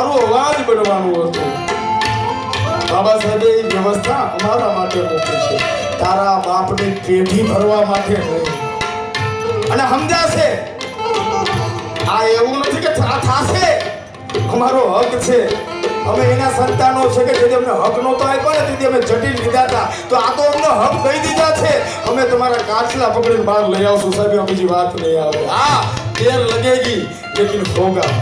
મારું અવાજ બનવાનું હતું. બાબા સાહેબે એ વ્યવસ્થા અમારા માટે મૂકી છે. તારા બાપની પેઢી ભરવા માટે અને સમજાશે? આ એવું નથી કે થાશે. અમારો હક છે. અમે એના સંતાનો છે કે જેથી અમને હક નહોતો આપ્યો ને તેથી અમે જટિલ લીધા હતા. તો આ તો અમને હક દઈ દીધા છે. અમે તમારા કાચલા પકડીને બહાર લઈ આવશું સાહેબ બીજી વાત નહીં આવે. હા દેર લગેગી, લેકિન હોગા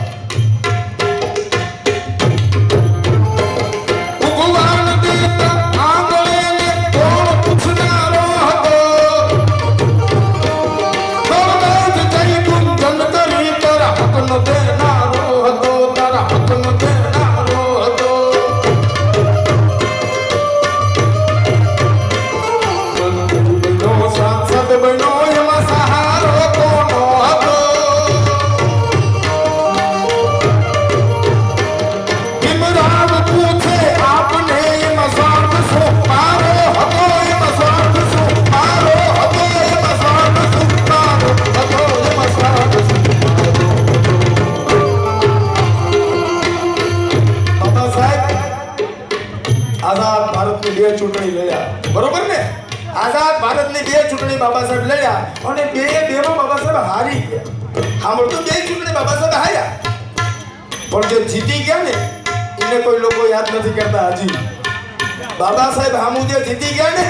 સાહેબ જીતી ગયા ને?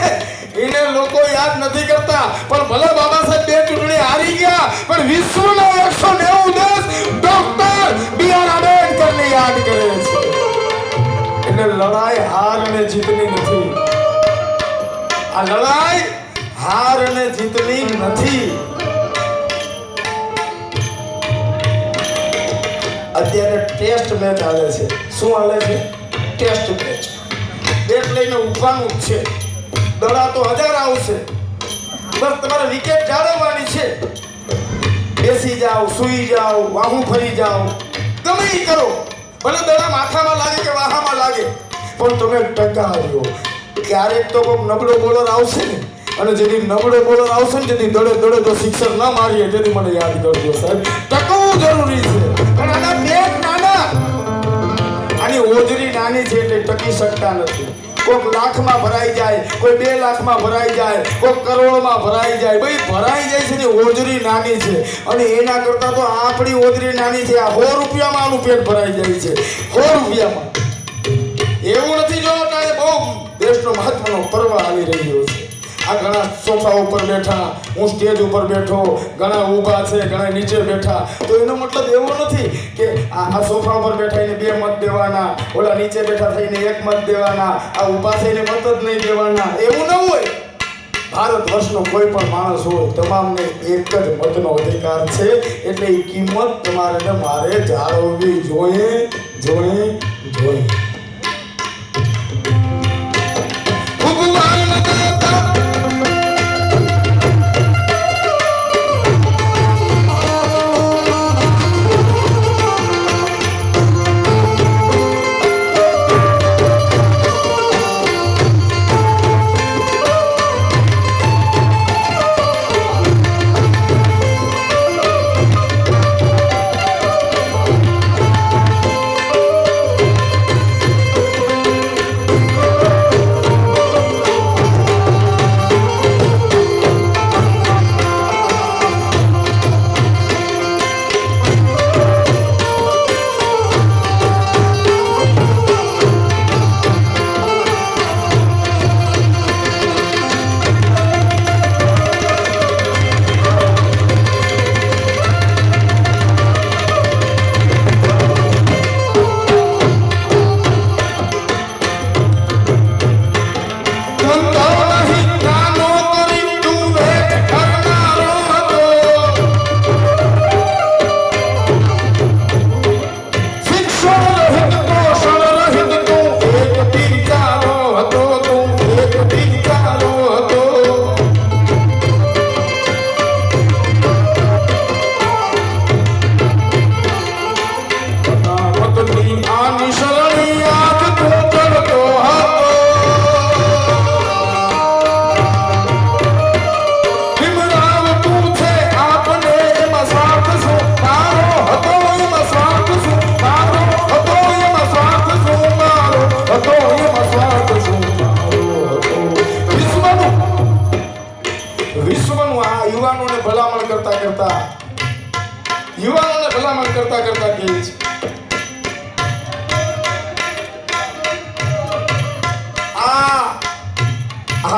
એને લોકો યાદ નથી કરતા. પણ ભલે બાબા સાહેબ બે ચૂંટણી હારી ગયા, પણ વિશ્વનો એકસો નેવું દેશ ડોક્ટર બી આર આંબેડકરને યાદ કરે છે. એટલે લડાઈ હાર અને જીતની નથી. આ લડાઈ હાર અને જીતની નથી. અત્યારે ટેસ્ટ મેચ આવે છે. શું આવે છે? Test match. બેટ લઈને ઊભવાનું છે. દડા તો હજાર આવશે. બસ તમારે વિકેટ જાળવવાની છે. બેસી જાઓ, સૂઈ જાઓ, વાહું ફરી જાઓ. ગમે એ કરો. ભલે દડા માથામાં લાગે કે વાહામાં લાગે. પણ તમે ટકાવ્યો. ક્યારેક તો કોઈ નબળો બોલર આવશે ને. અને જેથી નબળો બોલર આવશે ને, જેથી દડે દડે તો શિક્ષક ના મારીએ તેથી મને યાદ કરજો સાહેબ. ટકવું જરૂરી છે. પણ આના બે નાના. આની ઓજરી નાની છે એટલે ટકી શકતા નથી. કોઈક લાખમાં ભરાઈ જાય, કોઈ બે લાખમાં ભરાઈ જાય કોઈ કરોડમાં ભરાઈ જાય. ભાઈ, ભરાઈ જાય છે ને ઓજરી નાની છે. અને એના કરતાં તો આપણી ઓજરી નાની છે. આ સો રૂપિયામાં આનું પેટ ભરાઈ જાય છે. સો રૂપિયામાં. એવું નથી જો બહુ દેશનો મહત્વનો પર્વ આવી રહ્યો છે. આ ઘણા સોફા ઉપર બેઠા, હું સ્ટેજ ઉપર બેઠો, ઘણા ઊભા છે, ઘણા નીચે બેઠા. તો એનો મતલબ એવો નથી કે આ સોફા ઉપર બેઠા એને બે મત દેવાના, ઓલા નીચે બેઠા થઈને એક મત દેવાના, આ ઊભા થઈને મત જ નહીં દેવાના. એવું ન હોય. ભારત વર્ષનો કોઈ પણ માણસ હોય, તમામને એક જ મતનો અધિકાર છે, એટલે એ કિંમત તમારે મારે જાળવવી જોઈએ જોઈએ જોઈએ.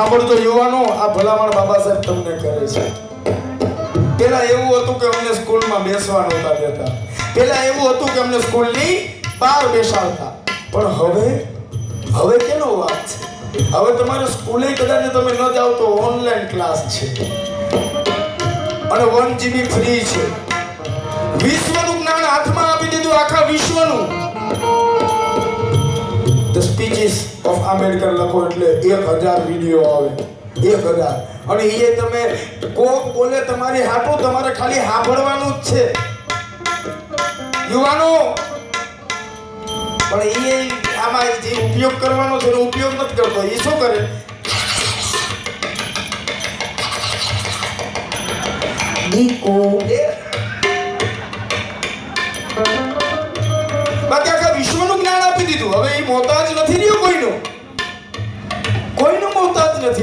સાંભળજો યુવાનો, આ ભલામણ બાબા સાહેબ તમને કરે છે. પેલા એવું હતું કે અમને સ્કૂલમાં બેસવા નહોતા દેતા પેલા એવું હતું કે અમને સ્કૂલની બહાર બેસાડતા. પણ હવે હવે કેનો વાત છે? હવે તમારે સ્કૂલે કદાચ તમે ન જાઓ તો ઓનલાઈન ક્લાસ છે. અને વન જીબી ફ્રી છે. વિશ્વનું જ્ઞાન હાથમાં આપી દીધું આખા વિશ્વનું. સ્પીચીસ ઓફ આંબેડકર લખો એટલે એક હજાર વીડિયો આવે. એક હજાર. અને એ તમે કોક બોલે તમારી હાટું તમારે ખાલી સાંભળવાનું જ છે. યુવાનો પણ એ આમાં જે ઉપયોગ કરવાનો છે એનો ઉપયોગ નથી કરતો. એ શું કરે? નીકો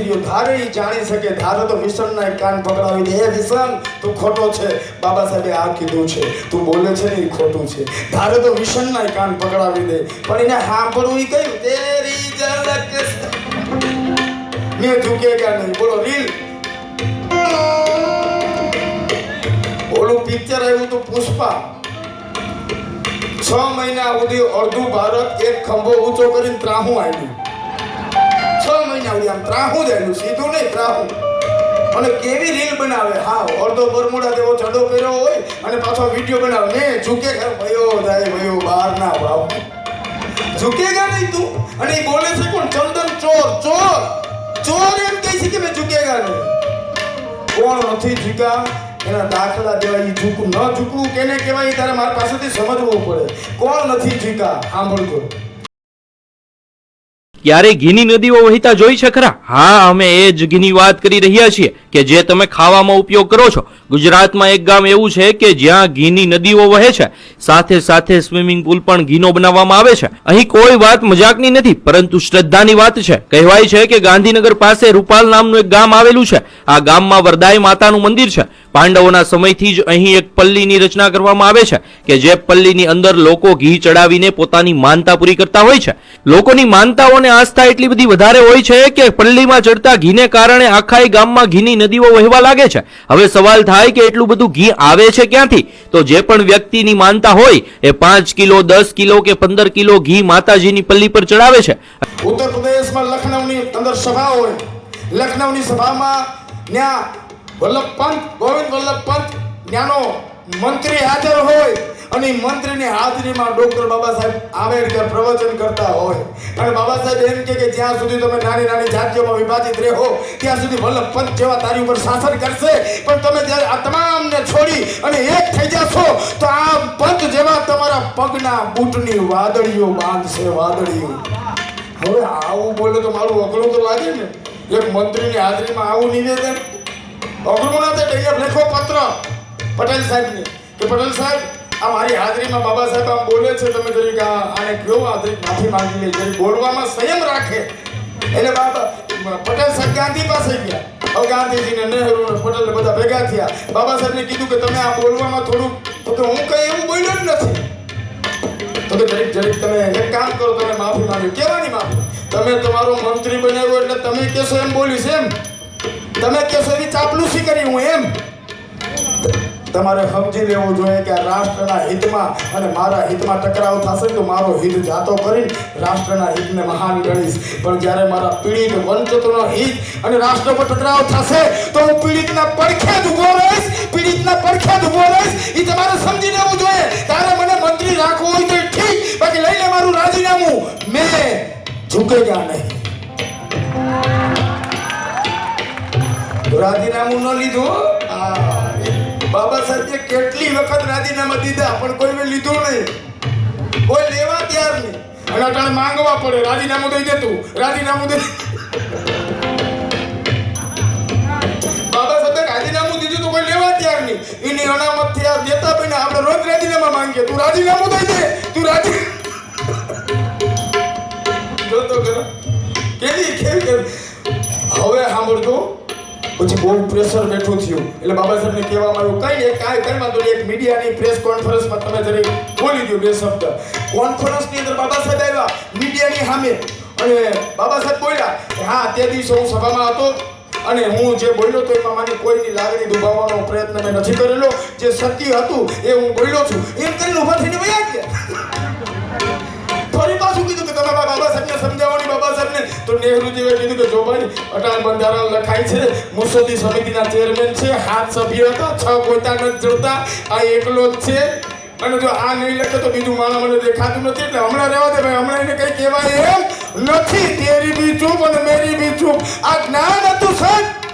નથી ધારે જાણી શકે, ધારે તો વિષણના કાન પકડાવી દે. હે વિષણ તું ખોટો છે. બાબા સાહેબે આ કીધું છે. તું બોલે છે ને એ ખોટું છે. ધારે તો વિષણના કાન પકડાવી દે. પણ એને સાંભળવું ઈ કયું? તેરી ઝલક મેં ઝુકેગા નહીં? બોલો, રીલ. ઓલું પિક્ચર આવ્યું તું પુષ્પા. છ મહિના સુધી અડધું ભારત એક ખંભો ઊંચો કરીને ત્રાહું આવ્યું છ આવડી આમ ત્રાહું દેલું સીધું નહીં ત્રાહું. અને કેવી રીલ બનાવે? હા, અડધો બરમુડા જેવો ચડો કર્યો હોય અને પાછો વીડિયો બનાવે. ને ઝૂકે ઘર ભયો જાય, ભયો બહાર ના ભાવ. ઝૂકેગા નહીં તું? અને એ બોલે છે કોણ? ચંદન ચોર ચોર ચોર એમ કહે છે કે મેં ઝૂકેગા નહીં. કોણ નથી ઝૂકા એના દાખલા દેવા એ ઝૂકવું ન ઝૂકવું, કેને કહેવાય તારે મારી પાસેથી સમજવું પડે. કોણ નથી ઝૂકા સાંભળજો. ક્યારે ઘીની નદીઓ વહેતા જોઈ છે ખરા? હા, અમે એ જ ઘીની વાત કરી રહ્યા છીએ કે જે તમે ખાવામાં ઉપયોગ કરો છો. ગુજરાતમાં એક ગામ એવું છે કે જ્યાં ઘીની નદીઓ વહે છે. સાથે સાથે સ્વિમિંગ પુલ પણ ઘીનો બનાવવામાં આવે છે. અહીં કોઈ વાત મજાકની નથી, પરંતુ શ્રદ્ધાની વાત છે. કહેવાય છે કે ગાંધીનગર પાસે રૂપાલ નામનું એક ગામ આવેલું છે. આ ગામમાં વરદાય માતાનું મંદિર છે. પાંડવોના સમયથી જ અહીં એક પલ્લીની રચના કરવામાં આવે છે કે જે પલ્લીની અંદર લોકો ઘી ચડાવીને પોતાની માનતા પૂરી કરતા હોય છે. લોકોની માનતાઓને આસ્થા એટલી બધી વધારે હોય છે કે પલ્લીમાં ચડતા ઘીને કારણે આખા ગામમાં ઘીની નદીઓ વહેવા લાગે છે. હવે સવાલ થાય કે એટલું બધું ઘી આવે છે ક્યાંથી? તો જે પણ વ્યક્તિની માનતા હોય એ પાંચ કિલો, દસ કિલો કે પંદર કિલો ઘી માતાજીની પલ્લી પર ચડાવે છે. ઉત્તર પ્રદેશમાં લખનૌની અંદર સભા હોય. લખનૌની સભામાં ત્યાં વલ્લભ પંત ગોવિંદ વલ્લભ પંત ત્યાંનો મંત્રી હાજર હોય અને મંત્રીની હાજરીમાં ડોક્ટર બાબા સાહેબ આંબેડકર પ્રવચન કરતા હોય. અને બાબા સાહેબ એમ કે જ્યાં સુધી તમે નાની નાની જાતિઓમાં વિભાજિત રહો, ત્યાં સુધી વલ્લભ પંત જેવા તારી ઉપર શાસન કરશે. પણ તમે જ્યારે આ તમામને છોડી અને એક થઈ જશો, તો આ પંત જેવા તમારા પગના બૂટની વાદળીઓ બાંધશે, વાદળીઓ. હવે આવું બોલે તો મારું અકળું તો લાગે ને. એક મંત્રીની હાજરીમાં આવું નિવેદન અઘરું ના થાય અહીંયા લખો પત્ર, પટેલ સાહેબને. કે પટેલ સાહેબ, આ મારી હાજરીમાં બાબા સાહેબ આમ બોલે છે, તમે જરીક આ આને કયો આ જરીક માફી માંગી લે. જરીક બોલવામાં સંયમ રાખે. એટલે બાબા, પટેલ સાહેબ ગાંધી પાસે ગયા. હવે ગાંધીજીને નહેરુ પટેલ બધા ભેગા થયા. બાબા સાહેબને કીધું કે તમે આ બોલવામાં થોડું તો કે હું કઈ એવું બોલ્યો જ નથી. તો કે જરીક જરીક તમે એક કામ કરો, તમે માફી માંગો. કેવાની માફી. તમે તમારો મંત્રી બનાવ્યો એટલે તમે કહેશો એમ બોલીશ એમ. તમે કહેશો એવી ચાપલુસી કરી હું એમ? તમારે સમજી લેવું જોઈએ કે રાષ્ટ્રના હિતમાં અને મારા હિતમાં ટકરાવ થશે તો મારો હિત જાતો કરી રાષ્ટ્રના હિતને મહાન ગણીશ. પણ જ્યારે મારા પીડિત વંચિતનો હિત અને રાષ્ટ્ર પર ટકરાવ થશે તો હું પીડિતના પડખે જ ઊભો રહીશ. પીડિતના પડખે જ ઊભો રહીશ. એ તમારે સમજી લેવું જોઈએ. તારે મને મંત્રી રાખવું હોય તો ઠીક. બાકી લઈ લે મારું રાજીનામું મેં ઝૂકેગા નહીં. રાજીનામું ન લીધું? બાબા સાહેબે કેટલી વખત રાજીનામા દીધા, પણ કોઈને લીધું નહીં. કોઈ લેવા તૈયાર નહીં. અને અટાણે માંગવા પડે, રાજીનામું દઈ દેતું રાજીનામું દે. બાબા સાહેબે રાજીનામું દીધું તો કોઈ લેવા તૈયાર નહીં. એની અનામતથી આ દેતા ભાઈને આપણે રોજ રાજીનામા માંગીએ. તું રાજીનામું દઈ તું રાજી જોતો કેવી કેવી હવે સાંભળજો. પછી બહુ પ્રેશર બેઠું થયું. એટલે બાબા સાહેબને કહેવામાં આવ્યું, કઈ એક, કાંઈ, કઈ વાંધો એક મીડિયાની પ્રેસ કોન્ફરન્સમાં તમે જરી બોલી દો બે શબ્દ. કોન્ફરન્સની અંદર બાબા સાહેબ આવ્યા, મીડિયાની સામે. અને બાબા સાહેબ બોલ્યા હા, તે દિવસે હું સભામાં હતો અને હું જે બોલ્યો તો એમાં મારી કોઈની લાગણી દુભાવવાનો પ્રયત્ન મેં નથી કરેલો. જે સત્ય હતું એ હું બોલ્યો છું. એમ કરીને ઊભા થઈને વયા ગયા. પાછું કીધું તમે બાબા સાહેબને સમજાવવાની બાબા સાહેબને, તો નેહરુજીએ કીધું કે, જો ભાઈ અટાલ બંધારણ લખાય છે, મુસદ્દી સમિતિના ચેરમેન છે, હાથ સભ્ય હતા, છ ગોતા નથી જોડતા, આ એકલો જ છે. અને જો આ નહીં લખે તો બીજું માણસ મને દેખાતું નથી, એટલે હમણાં રહેવા દે ભાઈ, હમણાં એને કઈ કહેવાય એમ નથી. તેરી બી ચૂપ અને મેરી બી ચૂપ. આ જ્ઞાન હતું, સાહેબ.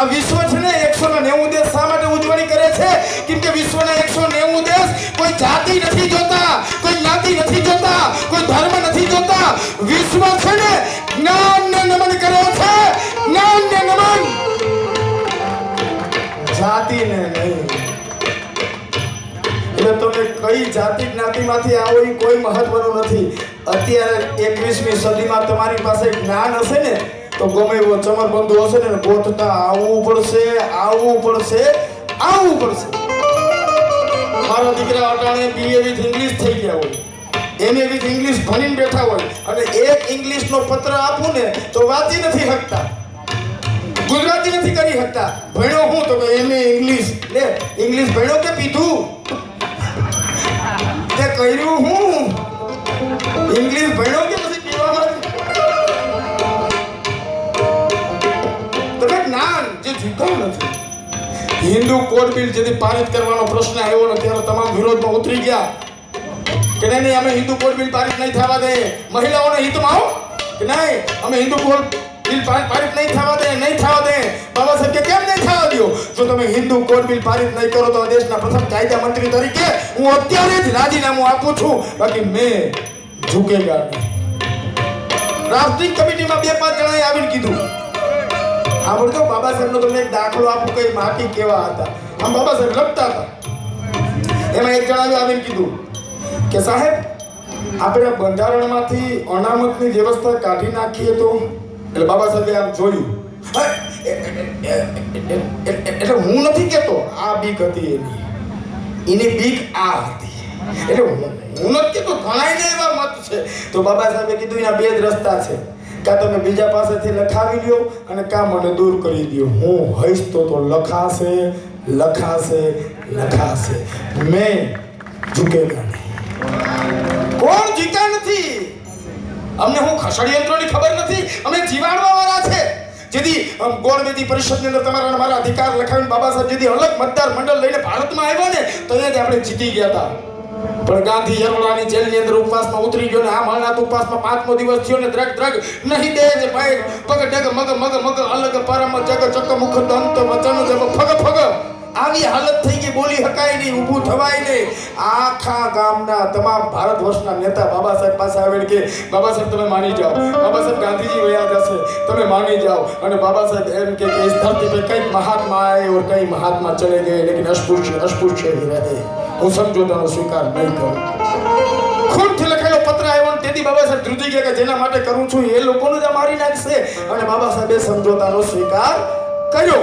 આ વિશ્વ છે ને એકસો નેવું દેશ શા માટે ઉજવણી કરે છે? કેમ કે વિશ્વના એકસો નેવું દેશ કોઈ જાતિ નથી જોતા, કોઈ જ્ઞાતિ નથી જોતા, કોઈ ધર્મ નથી જોતા. વિશ્વ છે ને જ્ઞાનને નમન કરે છે જ્ઞાનને નમન. જાતિને નહીં. એટલે તમે કઈ જાતિ જ્ઞાતિમાંથી આવો એ કોઈ મહત્વનું નથી. અત્યારે એકવીસમી સદીમાં તમારી પાસે જ્ઞાન હશે ને તો ગમે એવો ચમરબંધુ હશે ને ગોતતા આવવું પડશે આવવું પડશે આવવું પડશે. મારા દીકરા અટાણે બીએ વિથ ઇંગ્લિશ થઈ ગયા હોય. એમએ વિથ ઇંગ્લિશ ભણીને બેઠા હોય. અને એક ઇંગ્લિશનો પત્ર આપું ને તો વાંચી નથી શકતા. ગુજરાતી નથી કરી શકતા. ભણ્યો હું તો એમએ ઇંગ્લિશ લે ઇંગ્લિશ ભણ્યો કે પીધું? તે કર્યું હું. ઇંગ્લિશ ભણ્યો કે જે નથી. હિન્દુ કોડ બિલ જેથી પારિત કરવાનો પ્રશ્ન આવ્યો ને ત્યારે તમામ વિરોધમાં ઉતરી ગયા. કે નહીં નહીં, અમે હિન્દુ કોડ બિલ પારિત નહીં થવા દે. મહિલાઓને હિતમાં આવો કે નહીં, અમે હિન્દુ કોડ બિલ પારિત નહીં થવા દે, નહીં થવા દે. બાબા સાહેબ કેમ નહીં થવા દો જો તમે હિન્દુ કોડ બિલ પારિત નહીં કરો તો દેશના પ્રથમ કાયદા મંત્રી તરીકે હું અત્યારે જ રાજીનામું આપું છું. બાકી મેં ઝૂકેગા નહીં. રાષ્ટ્રીય કમિટીમાં બે પાંચ જણાએ આવીને કીધું. સાંભળજો બાબા સાહેબનો તમને દાખલો આપું કઈ માટી કેવા હતા. આમ બાબા સાહેબ લખતા હતા. એમાં એક જણાવ્યું આવીને કીધું કે સાહેબ, આપણે બંધારણમાંથી અનામતની વ્યવસ્થા કાઢી નાખીએ તો? એટલે બાબા સાહેબે આમ જોયું. એટલે હું નથી કહેતો, આ બીક હતી એની. એની બીક આ હતી. એટલે હું નથી કહેતો ઘણા એવા મત છે. તો બાબા સાહેબે કીધું, એના બે જ રસ્તા છે. કાં તમે બીજા પાસેથી લખાવી લ્યો અને કાં મને દૂર કરી દો હું હઈશ તો તો લખાશે લખાશે લખાશે. મેં ઝૂકેગા નહીં. કોણ જીતા નથી? અમને હું ષડયંત્રોની ખબર નથી? અમે જીવાડવા છે. જેથી અમ, ગોળમેજી પરિષદની અંદર તમારા મારા અધિકાર લખાવીને બાબા સાહેબ જેથી અલગ મતદાર મંડળ લઈને ભારતમાં આવ્યા ને તો એ આપણે જીતી ગયા હતા. પણ ગાંધી યરોડાની જેલની અંદર ઉપવાસમાં ઉતરી ગયો ને આ મહાનાથ ઉપવાસમાં પાંચમો દિવસ થયો ને દ્રગ દ્રગ, નહીં દે જ ભાઈ. પગ ડગ, મગ મગ મગ, અલગ, પરમ જગ ચક મુખ, દંત, વચન, જબ, ફગ ફગ. આવી હાલત થઈ ગઈ, બોલી હકાય નહીં, ઊભું થવાય નહીં. આખા ગામના તમામ ભારત વર્ષના નેતા બાબા સાહેબ પાસે આવેલ કે, બાબા સાહેબ, તમે માની જાઓ. બાબા સાહેબ, ગાંધીજી વયા જશે. તમે માની જાઓ. અને બાબા સાહેબ એમ કે ઇસ ધરતી પર કંઈક મહાત્મા આયે ઓર કંઈ મહાત્મા ચલે ગયે, લેકિન અસ્પૃશ્ય અસ્પૃશ્ય રહે. હું સમજોતાનો સ્વીકાર નહીં કરું. ખૂનથી લખાયો પત્ર આવ્યો તેથી બાબા સાહેબ ધ્રુજી ગયા કે જેના માટે કરું છું એ લોકોને જ મારી નાખશે અને બાબા સાહેબે સમજોતાનો સ્વીકાર કર્યો.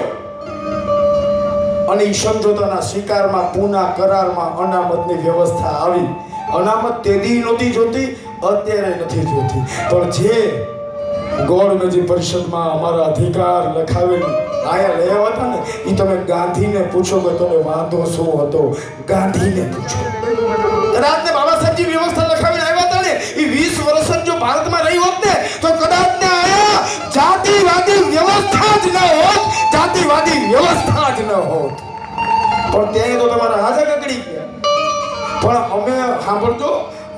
અને એ સમજોતાના સ્વીકારમાં પૂના, કરારમાં અનામતની વ્યવસ્થા આવી. અનામત તેદી નહોતી જોતી, અત્યારે નથી જોતી. પણ જે ગોળ નજી પરિષદમાં અમારા અધિકાર લખાવીને આયા લેવા હતા ને એ તમે ગાંધીને પૂછો કે તમે વાંધો શું હતો? ગાંધીને પૂછો. કદાચ બાબા સાહેબજી વ્યવસ્થા લખાવીને આવ્યા હતા ને એ વીસ વર્ષ જો ભારતમાં રહી હોત ને, તો કદાચ ને આયા, જાતિવાદી વ્યવસ્થા જ ન હોત, જાતિવાદી વ્યવસ્થા જ ન હોત. પણ ત્યાં તો તમારા હાજર કકડી ગયા. પણ અમે, સાંભળજો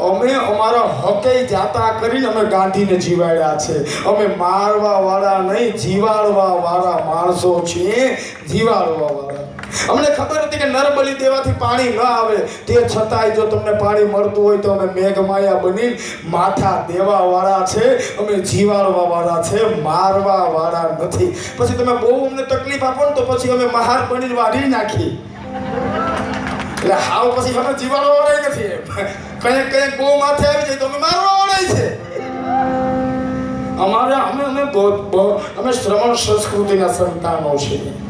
અમે અમારા હકે જાતા કરીને અમે ગાંધીને જીવાડ્યા છે. અમે મારવા વાળા નહીં જીવાડવા વાળા માણસો છીએ. જીવાડવા વાળા અમને ખબર હતી કે નરબલી દેવાથી પાણી ન આવે. તે છતાંય જો તમને પાણી મળતું હોય તો અમે મેઘમાયા બની માથા દેવા વાળા છે. અમે જીવાડવા વાળા છે મારવા વાળા નથી. પછી તમે બહુ અમને તકલીફ આપો ને તો પછી અમે મહાર બની વાઢી નાખી એટલે હાવ પછી મને જીવાળો વાળા નથી કંઈક કંઈક બહુ માથે આવી જાય તો અમે મારવા વાળા છે. અમારે અમે અમે અમે બહુ- બહુ- અમે શ્રવણ સંસ્કૃતિના સંતાનો છીએ.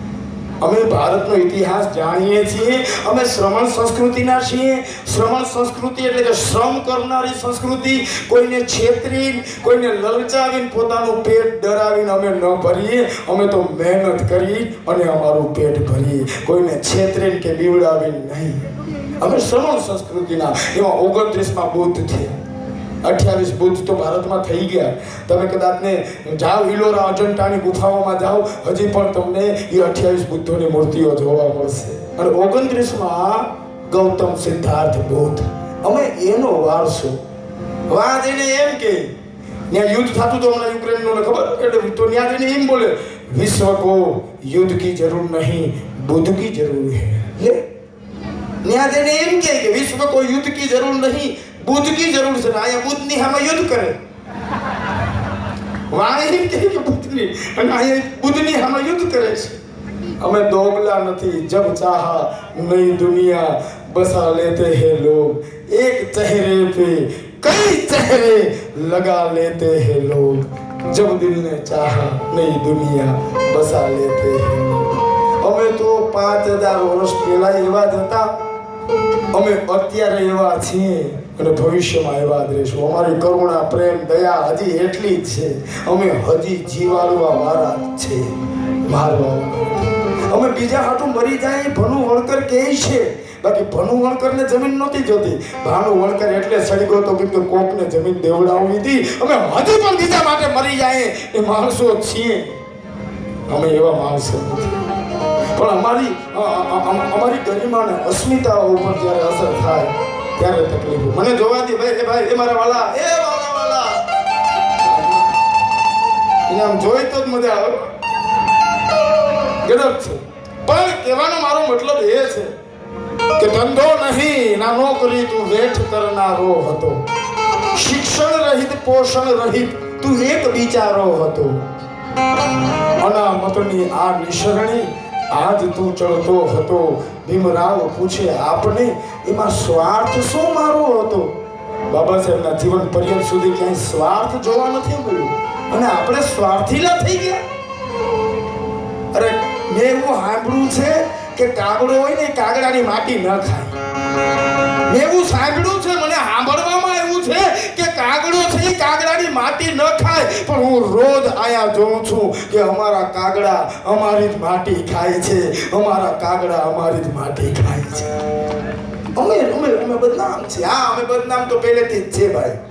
અમે ભારતનો ઇતિહાસ જાણીએ છીએ, અમે શ્રવણ સંસ્કૃતિના છીએ. શ્રવણ સંસ્કૃતિ એટલે કે શ્રમ કરનારી સંસ્કૃતિ. કોઈને છેતરી કોઈને લલચાવીને પોતાનું પેટ ડરાવીને અમે ન ભરીએ. અમે તો મહેનત કરી અને અમારું પેટ ભરીએ. કોઈને છેતરીને કે બીવડાવીને નહીં. અમે શ્રવણ સંસ્કૃતિના, એમાં ઓગણત્રીસમાં બુદ્ધ છે. અઠ્યાવીસ બુદ્ધ તો ભારતમાં થઈ ગયા. તમે કદાચ ને જાઓ ઇલોરા અજંટાની ગુફાઓમાં જાઓ, હજી પણ તમને એ અઠ્યાવીસ બુદ્ધોની મૂર્તિઓ જોવા મળશે. અને ઓગણત્રીસમાં ગૌતમ સિદ્ધાર્થ બુદ્ધ. અમે એનો વારસો. વાત એને એમ કે ત્યાં યુદ્ધ થતું તો હમણાં યુક્રેનનું ખબર? એટલે તો ત્યાં જઈને એમ બોલે, વિશ્વ કો યુદ્ધ કી જરૂર નહીં, બુદ્ધ કી જરૂર હે. ત્યાં જઈને એમ કે, વિશ્વ કોઈ યુદ્ધ કી જરૂર નહીં બુદ્ધ કી જરૂર છે અહીંયા બુદ્ધની સામે યુદ્ધ કરે. વાણી કે બુદ્ધની અને અહીંયા બુદ્ધની સામે યુદ્ધ કરે છે. અમે દોગલા નથી જબ ચાહા, નઈ દુનિયા, બસા લેતે હે લોગ. એક ચહેરે પે કઈ ચહેરે લગા લેતે હે લોગ. જબ દિલ ને ચાહા, નઈ દુનિયા, બસા લેતે હે અમે તો પાંચ હજાર વર્ષ પહેલા એવા જ હતા. અમે અત્યારે એવા છીએ. અને ભવિષ્યમાં એવા જ રહીશું. અમારી કરુણા, પ્રેમ, દયા હજી એટલી જ છે. અમે હજી જીવાડવા વાળા જ છે. મારવા અમે બીજા હાટું મરી જાય ભનું વળકર કહે છે. બાકી ભનુ વણકરને જમીન નહોતી જોતી. ભાનુ વણકર એટલે સળગો તો કેમ કે કોકને જમીન દેવડાવી હતી. અમે હજી પણ બીજા માટે મરી જાય એ માણસો છીએ. અમે એવા માણસો નથી. પણ અમારી અમારી ગરિમા અને અસ્મિતા ઉપર જ્યારે અસર થાય ત્યારે તકલીફ મને જોવાથી ભાઈ, એ ભાઈ, એ મારા વાલા. એ વાલા વાલા. એને આમ જોઈ તો જ મજા આવે. ગજબ છે. પણ કહેવાનો મારો મતલબ એ છે કે ધંધો નહીં, ના નોકરી તું વેઠ કરનારો હતો. શિક્ષણ રહિત, પોષણ રહિત તું એક બિચારો હતો. અનામતની આ નિસરણી આજ તું ચડતો હતો. ભીમરાવ પૂછે, આપને એમાં સ્વાર્થ શું મારો હતો? બાબા સાહેબના જીવન પર્યંત સુધી ક્યાંય સ્વાર્થ જોવા નથી મળ્યું. અને આપણે સ્વાર્થીલા થઈ ગયા? અરે, મેં એવું સાંભળ્યું છે કે કાગડો હોય ને કાગડાની માટી ન ખાય. મેં એવું સાંભળ્યું છે, મને સાંભળવામાં એવું છે કે કાગડો છે એ કાગડાની માટી ન ખાય પણ હું રોજ આયા જોઉં છું કે અમારા કાગડા અમારી જ માટી ખાય છે, અમારા કાગડા અમારી જ માટી ખાય છે.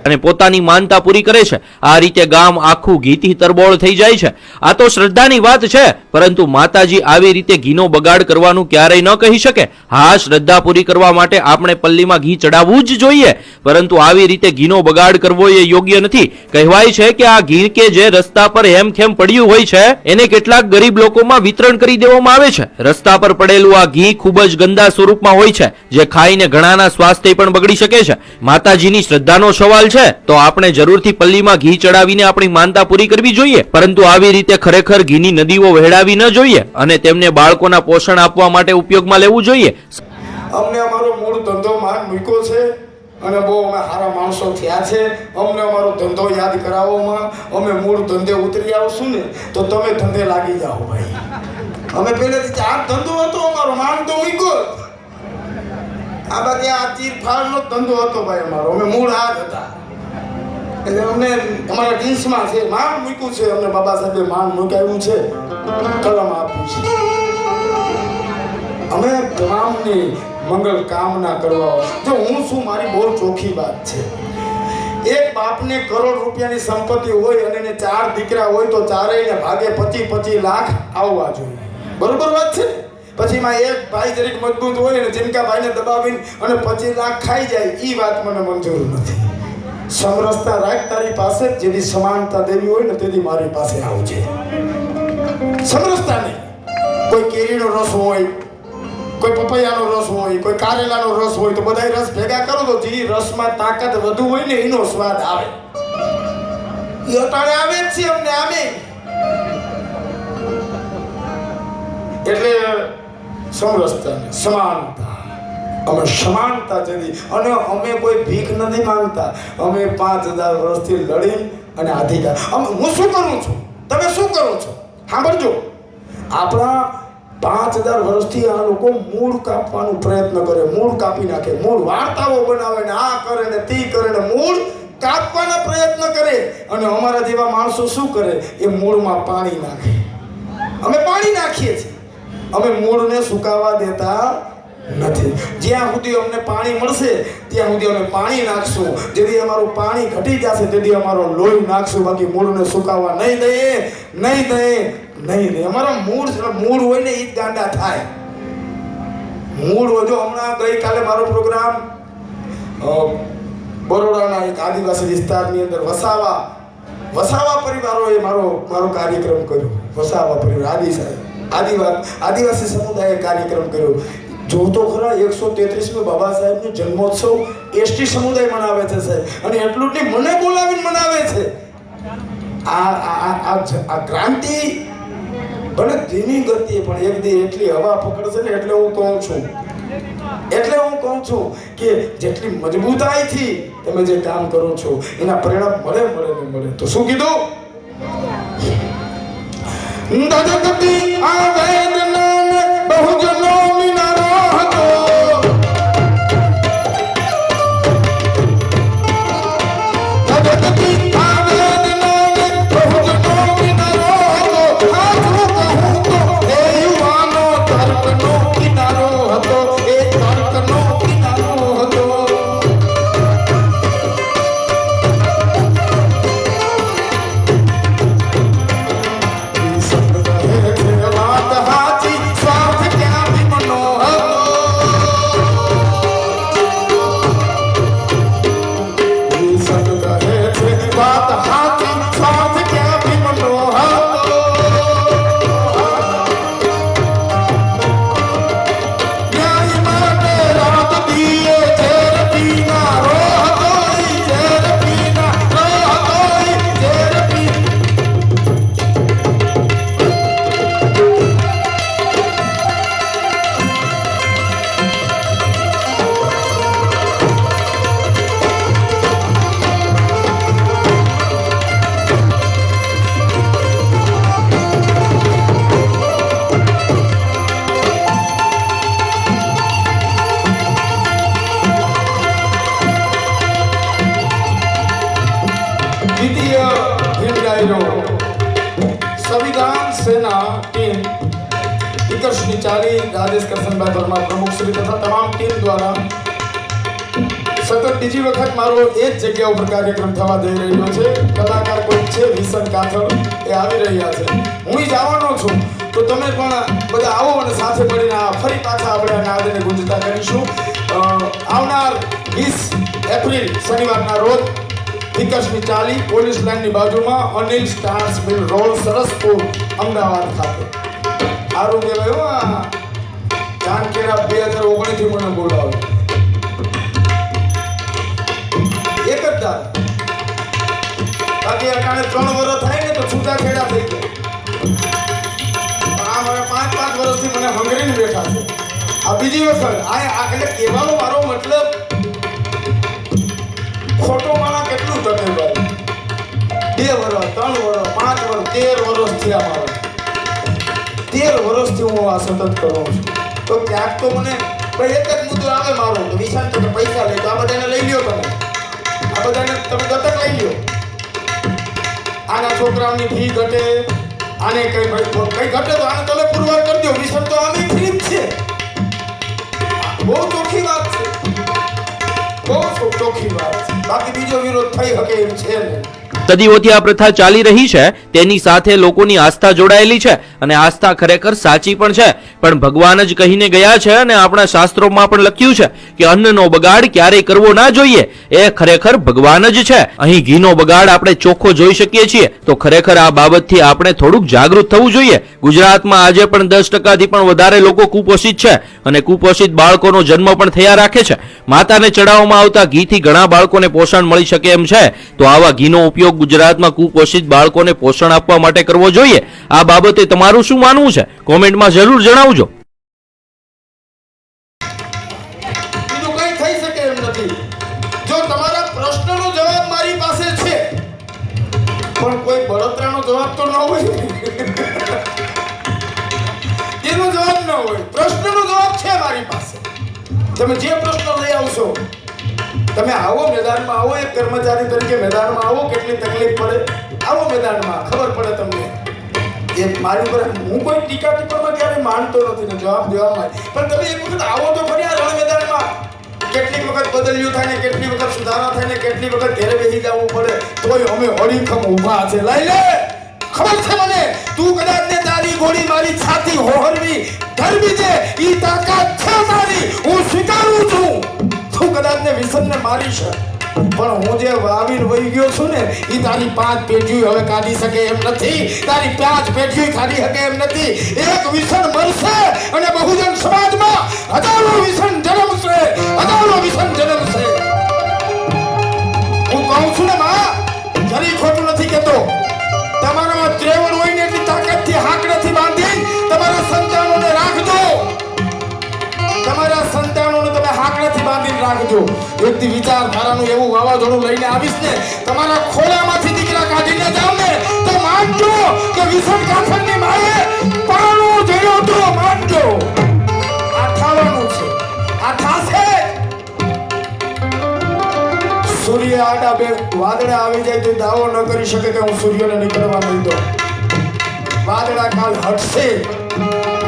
અને પોતાની માનતા પૂરી કરે છે. આ રીતે ગામ આખું ઘીથી તરબોળ થઈ જાય છે. આ તો શ્રદ્ધાની વાત છે, પરંતુ માતાજી આવી રીતે ઘીનો બગાડ કરવાનું ક્યારેય ન કહી શકે. હા, શ્રદ્ધા પૂરી કરવા માટે આપણે પલ્લીમાં ઘી ચડાવવું જ જોઈએ. પરંતુ આવી રીતે ઘીનો બગાડ કરવો એ યોગ્ય નથી. કહેવાય છે કે આ ઘી કે જે રસ્તા પર હેમખેમ પડ્યું હોય છે, એને કેટલાક ગરીબ લોકોમાં વિતરણ કરી દેવામાં આવે છે. રસ્તા પર પડેલું આ ઘી ખૂબ જ ગંદા સ્વરૂપમાં હોય છે. જે ખાઈને ઘણાના સ્વાસ્થ્ય પણ બગડી શકે છે. માતાજીની શ્રદ્ધાનો સવાલ છે, તો આપણે જરૂરથી પલ્લીમાં ઘી ચડાવીને આપણી માનતા પૂરી કરવી જોઈએ. પરંતુ આવી રીતે ખરેખર ઘીની નદીઓ વહેડાવી ન જોઈએ અને તેમને બાળકોના પોષણ આપવા માટે ઉપયોગમાં લેવું જોઈએ. અમને અમારો મૂળ ધંધો માન મૂક્યો છે અને બહુ અમે સારા માણસો થયા છે. અમને અમારો ધંધો યાદ કરાવવામાં અમે મૂળ ધંધે ઉતરી આવશું ને, તો તમે ધંધે લાગી જાઓ ભાઈ. અમે પહેલેથી ચાર ધંધો હતો, અમારો માન તો મૂક્યો. આ બાકી આ ચીર ફાળનો ધંધો હતો ભાઈ અમારો. અમે મૂળ જ હતા. એટલે અમને અમારા ડીશમાં છે, માન મૂક્યું છે, અમને બાબા સાહેબે માન મૂકાવ્યું છે. કલમ આપ્યું છે. અમે ગામની મંગલ કામના કરવા જો હું શું મારી બહુ ચોખ્ખી વાત છે. એક બાપને કરોડ રૂપિયાની સંપત્તિ હોય અને એને ચાર દીકરા હોય તો ચારેયને ભાગે પચી પચી લાખ આવવા જોઈએ. બરોબર વાત છે ને? પછી માં એક ભાઈ જરીક મજબૂત હોય ને જિનકા ભાઈને દબાવીને અને પચીસ લાખ ખાઈ જાય એ વાત મને મંજૂર નથી. સમરસતા રાખ તારી પાસે જેની સમાનતા દેવી હોય ને તેની મારી પાસે આવજે. સમરસતા નહીં. કોઈ કેરીનો રસ હોય, કોઈ પપૈયાનો રસ હોય, કોઈ કારેલાનો રસ હોય, તો બધાય રસ ભેગા કરો તો જે રસમાં તાકાત વધુ હોય ને એનો સ્વાદ આવે. એ અટાણે આવે જ છે અમને આમે એટલે સમરસતા, સમાનતા. અમે સમાનતા જેવી, અને અમે કોઈ ભીખ નથી માંગતા. અમે પાંચ હજાર વર્ષથી લડી અને અધિકાર અમે, હું શું કરું છું? તમે શું કરો છો? સાંભળજો. આપણા પાંચ હજાર વર્ષથી આ લોકો મૂળ કાપવાનો પ્રયત્ન કરે, મૂળ કાપી નાખે, મૂળ વાર્તાઓ બનાવે ને આ કરે ને તી કરે ને મૂળ કાપવાના પ્રયત્ન કરે. અને અમારા જેવા માણસો શું કરે? એ મૂળમાં પાણી નાખે. અમે પાણી નાખીએ છીએ. અમે મૂળને સુકાવા દેતા નથી. જ્યાં સુધી અમને પાણી મળશે, ત્યાં સુધી અમે પાણી નાખશું. જેથી અમારું પાણી ઘટી જશે તેથી અમારો લોહી નાખશું. બાકી મૂળને સુકાવા નહીં દઈએ નહીં દઈએ નહીં દઈએ. અમારા મૂળ મૂળ હોય ને એ જ ગાંડા થાય. મૂળ હોય જો હમણાં ગઈકાલે મારો પ્રોગ્રામ બરોડાના એક આદિવાસી વિસ્તારની અંદર વસાવા વસાવા પરિવારોએ મારો મારો કાર્યક્રમ કર્યો. વસાવા પરિવાર, આદિ આદિવા આદિવાસી સમુદાયે કાર્યક્રમ કર્યો. જોતો ખરા, એકસો તેત્રીસમી બાબા સાહેબનો જન્મોત્સવ એસટી સમુદાય મનાવે છે સાહેબ. અને એટલું જ મને બોલાવીને મનાવે છે. આ આ- ક્રાંતિ ભલે ધીમી ગતિએ, પણ એક દી એટલી હવા પકડશે ને એટલે હું કહું છું. એટલે હું કહું છું કે જેટલી મજબૂતાઈથી તમે જે કામ કરો છો, એના પરિણામ મળે મળે ને મળે. તો શું કીધું? દજકતી આ વેદનાને બહુજનો થવા જઈ રહ્યો છે. કલાકાર કોઈ છે, વિસન કાથળ, એ આવી રહ્યા છે. હું જવાનો છું. તો તમે પણ બધા આવો અને સાથે મળીને ફરી પાછા આપણે નાદને ગુંજતા કરીશું. આવનાર વીસ એપ્રિલ શનિવારના રોજ વિકસની ચાલી પોલીસ લાઇનની બાજુમાં Anil stars mill road, Saraspur, Ahmedabad ખાતે. સારું કહેવાય હો આ. જાનકેરા બે હજાર ઓગણીસથી મને બોલાવ્યો એક જ દાદ બાકી અટાણે ત્રણ વર્ષ થાય ને તો છૂટાછેડા થઈ ગયા. આ મને પાંચ પાંચ વર્ષથી મને હંગરીને બેઠા છે. આ બીજી વખત, આ આ એટલે કહેવાનો મારો મતલબ ખોટો માણા કેટલું તમે ભાઈ? બે વર્ષ ત્રણ વર્ષ પાંચ વર્ષ તેર વર્ષ થયા મારો. તેર વર્ષથી હું આ સતત કરું છું. તો ક્યાંક તો મને એક જ મુદ્દો આવે મારો વિશાલ તમે પૈસા લે, તો આ બધાને લઈ લ્યો તમે. આ બધાને તમે દત્તક લઈ લ્યો. આના છોકરાઓની ફી ઘટે. આને કઈ કઈ ઘટે તો આને તમે પુરવાર કરી દો. વિશાલ તો આમે ફ્રી જ છે. બહુ ચોખ્ખી વાત છે. બહુ ચોખ્ખી વાત છે. બાકી બીજો વિરોધ થઈ શકે એમ છે નહીં. સદીઓથી આ પ્રથા ચાલી રહી છે. તેની સાથે લોકોની આસ્થા જોડાયેલી છે અને આસ્થા ખરેખર સાચી પણ છે. પણ ભગવાન જ કહીને ગયા છે અને આપણા શાસ્ત્રોમાં પણ લખ્યું છે કે અન્નનો બગાડ ક્યારેય કરવો ના જોઈએ. એ ખરેખર ભગવાન જ છે. અહીં ઘીનો બગાડ આપણે ચોખ્ખો જોઈ શકીએ છીએ. તો ખરેખર આ બાબતથી આપણે થોડુંક જાગૃત થવું જોઈએ. ગુજરાતમાં આજે પણ દસ ટકાથી પણ વધારે લોકો કુપોષિત છે અને કુપોષિત બાળકોનો જન્મ પણ થયા રાખે છે. માતાને ચડાવવામાં આવતા ઘીથી ઘણા બાળકોને પોષણ મળી શકે એમ છે. તો આવા ઘીનો ઉપયોગ ગુજરાતમાં કુપોષિત બાળકોને પોષણ આપવા માટે કરવો જોઈએ, આ બાબતે તમારું શું માનવું છે? કોમેન્ટમાં જરૂર જણાવજો. તમે જે પ્રશ્ન લઈ આવશો તમે આવો મેદાનમાં, આવો એક કર્મચારી તરીકે મેદાનમાં આવો, કેટલી તકલીફ પડે? આવો મેદાનમાં, ખબર પડે તમને. એ મારી ઉપર, હું કોઈ ટીકા ટીપણમાં ક્યારે માનતો નથી, ને જવાબ દેવામાં પણ તમે એક વખત આવો તો ફરી આ મેદાનમાં. કેટલી વખત બદલ્યું થાય ને, કેટલી વખત સુધારા થાય ને, કેટલી વખત ઘેરે બેસી જવું પડે, તોય અમે હળીખમ ઊભા છે. લઈ લે ખબર છે મને? તું કદાચ ને તારી ગોળી મારી છાતી હોહરવી, ધરવી છે, ઈ તાકાત છે મારી. કદાચ ને મારી છે. પણ હું જે વાવીને વહી ગયો છું ને એ તારી પાંચ પેઢીઓ હવે કાઢી શકે એમ નથી. તારી પાંચ પેઢીઓ કાઢી શકે એમ નથી. એક વિષણ મરશે અને બહુજન સમાજમાં હજારો વિષણ જન્મશે, હજારો વિષણ જન્મશે. હું કહું છું ને માં, જરી ખોટું નથી કહેતો. તમારામાં ત્રેવડ હોય ને એટલી તાકાતથી નથી બાંધી તમારા સંતાનોને રાખજો. તમારા સંતાનોને તમે હાકડાથી બાંધીને રાખજો. વ્યક્તિ વિચારધારાનું એવું વાવાઝોડું લઈને આવીશ ને, તમારા ખોલામાંથી દીકરા કાઢીને જાવ ને, તો માનજો કે વિસન કાથરની માએ પાણો જોયો તો માનજો. આ થાવાનું છે. આ થાશે. સૂર્ય આડા બે વાદળા આવી જાય તો દાવો ન કરી શકે કે હું સૂર્યને નીકળવા નહીં દઉં. વાદળા કાલ હટશે.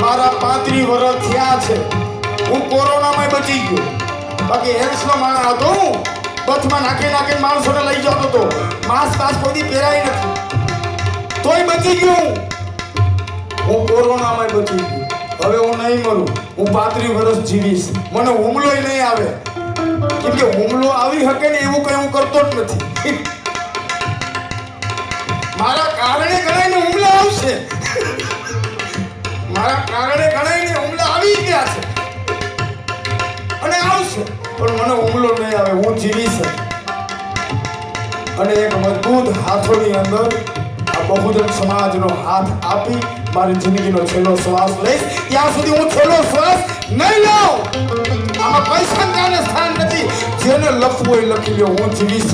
મારા પાંત્રી વર્ષ થયા છે. હું કોરોનામાં બચી ગયો. બાકી હેલ્થનો માણસ હતો હું. બથમાં નાખી નાખીને માણસોને લઈ જતો હતો માસ્ક પાસ કોઈ પહેરાય નથી. તોય બચી ગયો હું. હું કોરોનામાં બચી ગયો. હવે હું નહીં મરું. હું પાંત્રી વર્ષ જીવીશ. મને હુમલોય નહીં આવે. કેમ કે હુમલો આવી શકે ને એવું કઈ હું કરતો જ નથી. મારા કારણે ગણાઈને હુમલા આવશે. મારા કારણે ગણાઈને હુમલા આવી ગયા છે. અને આવશે પણ મને હુમલો નહીં આવે, હું જીવીશ. અને એક મજબૂત હાથોની અંદર આ બહુજન સમાજનો હાથ આપી મારી જિંદગીનો છેલ્લો શ્વાસ લઈશ ત્યાં સુધી હું છેલ્લો શ્વાસ નહીં લઉં આમાં પૈસા સ્થાન નથી જેને લખવું એ લખી લ્યો, હું જીવીશ.